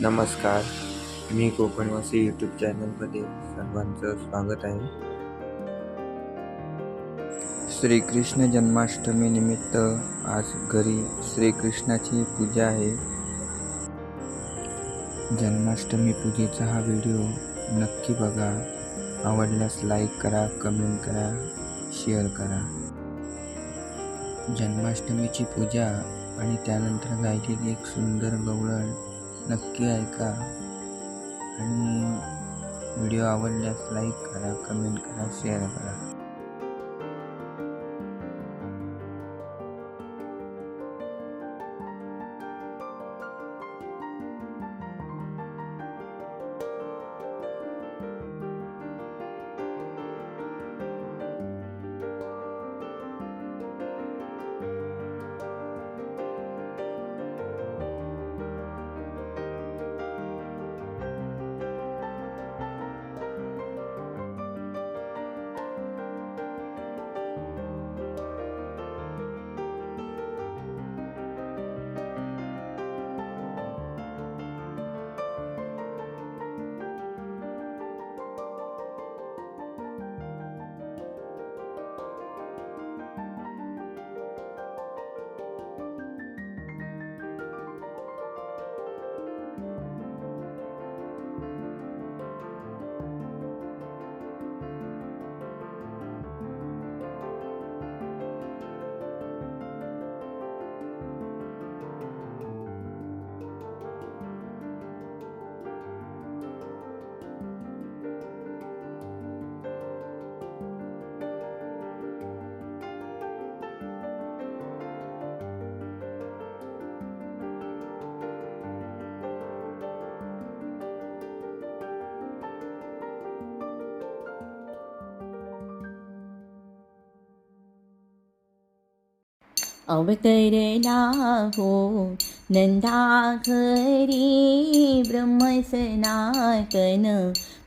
नमस्कार. मी कोकणवासी यूट्यूब चॅनलमध्ये सर्वांचं स्वागत आहे. श्रीकृष्ण जन्माष्टमी निमित्त आज घरी श्रीकृष्णाची पूजा आहे. जन्माष्टमी पूजेचा हा व्हिडिओ नक्की बघा. आवडल्यास लाईक करा कमेंट करा शेअर करा. जन्माष्टमीची पूजा आणि त्यानंतर गायलेली एक सुंदर गवळण नक्की ऐका. आणि व्हिडिओ आवडल्यास लाईक करा कमेंट करा शेअर करा. अवतरला हो नंदा घरी ब्रह्मसनातन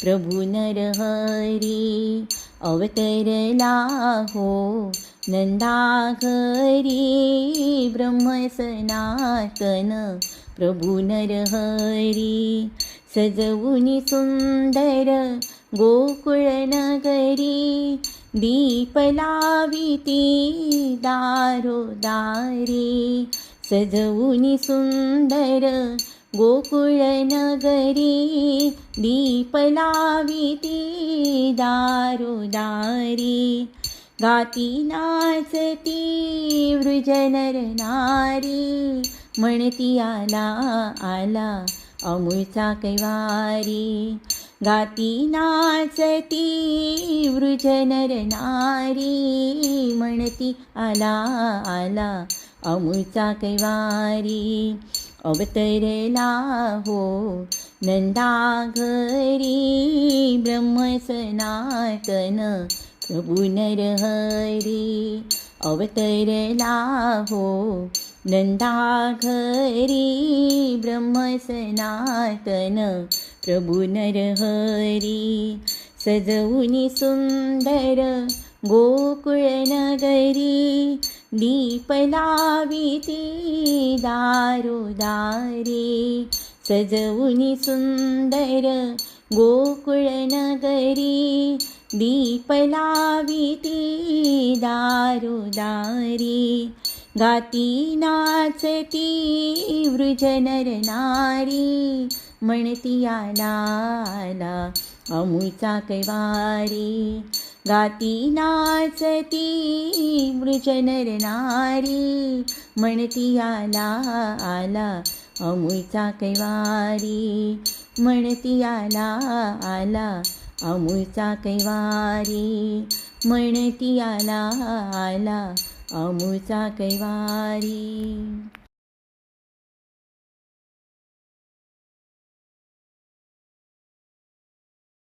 प्रभू नरहरी अवतरला हो नंदा घरी ब्रह्मसनातन प्रभू नरहरी सजवुनी सुंदर गोकुळ दीप लाविती दारोदारी सजवुनी सुंदर गोकुळ नगरी. दीप लाविती दारोदारी गाती नाचती वृजनर नारी. म्हणती आला आला अमूळचा कैवारी गाती नाचती वृजनर नारी म्हणती आला आला अमूळचा कैवारी अवतरला हो नंदा घरी ब्रह्मसनातन प्रभू नरहरी. अवतरला हो नन्दाघरी ब्रह्मसनातन प्रभु नरहरि सजवनि सुन्दर गोकुळनगरि दीपलाविति दारुदारी सजौनि सुन्दर गोकुळनगरि दीपलाविति दारुदारी गाती नाचती वृजनर नारी म्हणती आला आला अमुचा कैवारी. गाती नाचती वृजनर नारी म्हणती आला आला अमुचा कैवारी. म्हणती आला आला अमुचा कैवारी म्हणती आला आला अमूचा कैवारी।